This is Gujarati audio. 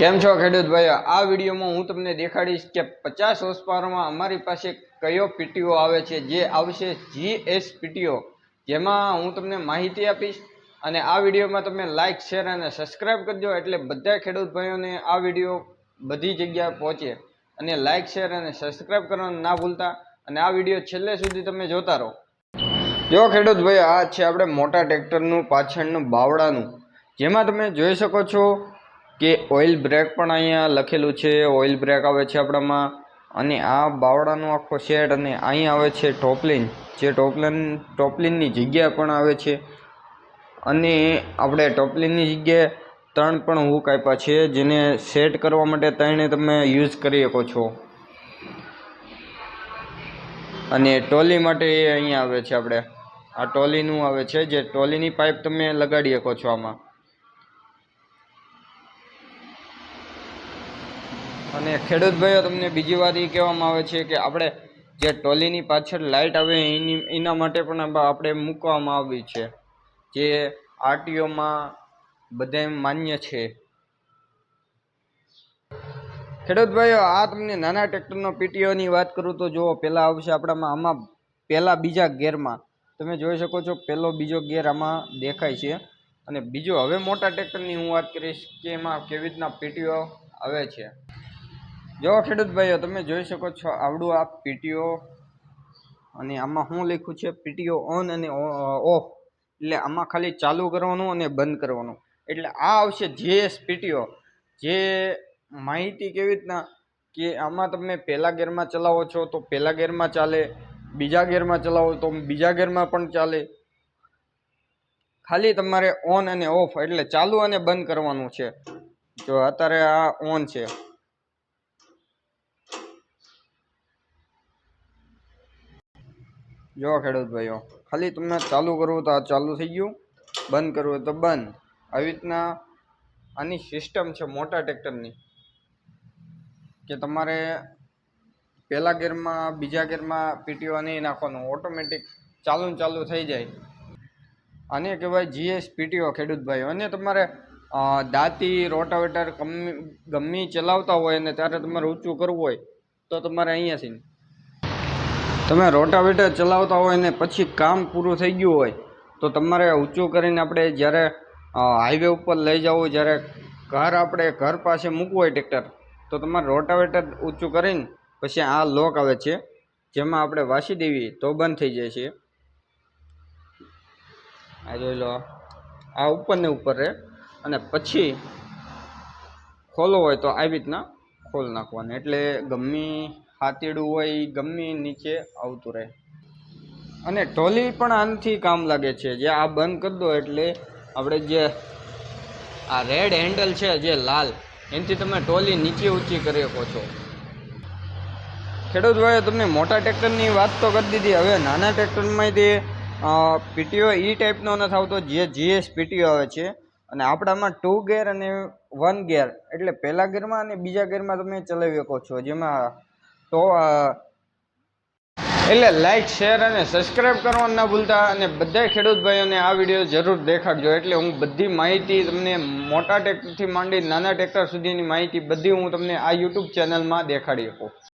કેમ છો, ખેડૂત ભાઈઓ? આ વિડીયોમાં હું તમને દેખાડીશ કે પચાસ હોર્સ અમારી પાસે કયો પીટીઓ આવે છે, જે આવશે જીએસ પીટીઓ જેમાં હું તમને માહિતી આપીશ અને આ વિડીયોમાં તમે લાઇક શેર અને સબસ્ક્રાઇબ કરજો એટલે બધા ખેડૂત ભાઈઓને આ વીડિયો બધી જગ્યાએ પહોંચે. અને લાઇક શેર અને સબસ્ક્રાઇબ કરવાનું ના ભૂલતા અને આ વીડિયો છેલ્લે સુધી તમે જોતા રહો. જો ખેડૂત ભાઈ આ છે આપણે મોટા ટ્રેક્ટરનું, પાછળનું બાવડાનું જેમાં તમે જોઈ શકો છો કે ઓઇલ બ્રેક પણ અહીંયા લખેલું છે. ઓઇલ બ્રેક આવે છે આપણામાં. અને આ બાવડાનો આખો શેડ અને અહીં આવે છે ટોપલિન. જે ટોપલિન, ટોપલિનની જગ્યા પણ આવે છે. અને આપણે ટોપલિનની જગ્યાએ ત્રણ પણ હુક આપ્યા છે, જેને સેટ કરવા માટે ત્રણે તમે યુઝ કરી શકો છો. અને ટોલી માટે એ અહીંયા આવે છે આપણે. આ ટોલીનું આવે છે, જે ટોલીની પાઇપ તમે લગાડી શકો છો આમાં. અને ખેડૂત ભાઈઓ, તમને બીજી વાત એ કહેવામાં આવે છે કે આપણે જે ટોલીની પાછળ લાઇટ આવે એની, એના માટે પણ આપણે મૂકવામાં આવી છે. જે આરટીઓમાં બધે માન્ય છે. ખેડૂત ભાઈઓ, આ તમને નાના ટ્રેક્ટરનો પીટીઓની વાત કરું તો જુઓ પહેલાં આવશે આપણામાં, આમાં પહેલાં બીજા ગેરમાં. તમે જોઈ શકો છો પહેલો બીજો ગેર આમાં દેખાય છે. અને બીજો હવે મોટા ટ્રેક્ટરની હું વાત કરીશ કે એમાં કેવી રીતના પીટીઓ આવે છે. જો ખેડૂત તમે જોઈ શકો છો આવડું આ પીટીઓ અને આમાં હું લખ્યું છે પીટીઓ ઓન અને ઓફ. એટલે આમાં ખાલી ચાલુ કરવાનું અને બંધ કરવાનું. એટલે આ આવશે જેએસ પીટીઓ. જે માહિતી કેવી રીતના કે આમાં તમે પહેલા ગેરમાં ચલાવો છો તો પહેલા ગેરમાં ચાલે, બીજા ગેરમાં ચલાવો તો બીજા ગેરમાં પણ ચાલે. ખાલી તમારે ઓન અને ઓફ એટલે ચાલુ અને બંધ કરવાનું છે. જો અત્યારે આ ઓન છે. જો ખેડૂત ભાઈઓ, ખાલી તમને ચાલુ કરવું તો આ ચાલુ થઈ ગયું. બંધ કરવું તો બંધ. આવી રીતના આની સિસ્ટમ છે મોટા ટ્રેક્ટરની કે તમારે પહેલા ગેરમાં, બીજા ગેરમાં પીટીઓ નહીં નાખવાનું. ઓટોમેટિક ચાલુ ચાલુ થઈ જાય. આને કહેવાય જીએસ પીટીઓ ખેડૂત ભાઈઓ. અને તમારે દાંતી, રોટાવેટર ગમી ગમી ચલાવતા હોય અને ત્યારે તમારે ઊંચું કરવું હોય તો તમારે અહીંયાથી તમે રોટાવેટર ચલાવતા હોય ને પછી કામ પૂરું થઈ ગયું હોય, તો તમારે ઊંચું કરીને આપણે જ્યારે હાઈવે ઉપર લઈ જવું જ્યારે ઘર આપણે ઘર પાસે મૂકવું હોય ટ્રેક્ટર, તો તમારે રોટાવેટર ઊંચું કરીને પછી આ લોક આવે છે, જેમાં આપણે વાસી દેવી તો બંધ થઈ જાય છે. આ જોઈ લો, આ ઉપર ને ઉપર રહે, અને પછી ખોલવો હોય તો આવી રીતના ખોલ નાખવાનું. એટલે ગમે હાથીડું હોય એ ગમે નીચે આવતું રહે. અને ટોલી પણ આનથી કામ લાગે છે. જે આ બંધ કરી દો એટલે આપણે જે આ રેડ હેન્ડલ છે જે લાલ, એનાથી તમે ટોલી નીચે ઊંચી કરી શકો છો. ખેડૂત ભાઈએ તમને મોટા ટ્રેક્ટરની વાત તો કરી દીધી. હવે નાના ટ્રેક્ટરમાંથી પીટીઓ ઈ ટાઈપનો નથી આવતો, જે જીએસ પીટીઓ આવે છે. અને આપણામાં ટુ ગેર અને વન ગેર એટલે પહેલા ગેરમાં અને બીજા ગેરમાં તમે ચલાવી શકો છો. જેમાં તો એટલે લાઈક શેર અને સબસ્ક્રાઇબ કરવાનું ના ભૂલતા અને બધા ખેડૂત ભાઈઓને આ વીડિયો જરૂર દેખાડજો. એટલે હું બધી માહિતી તમને મોટા ટ્રેક્ટરથી માંડી નાના ટ્રેક્ટર સુધીની માહિતી બધી હું તમને આ યુટ્યુબ ચેનલમાં દેખાડી શકું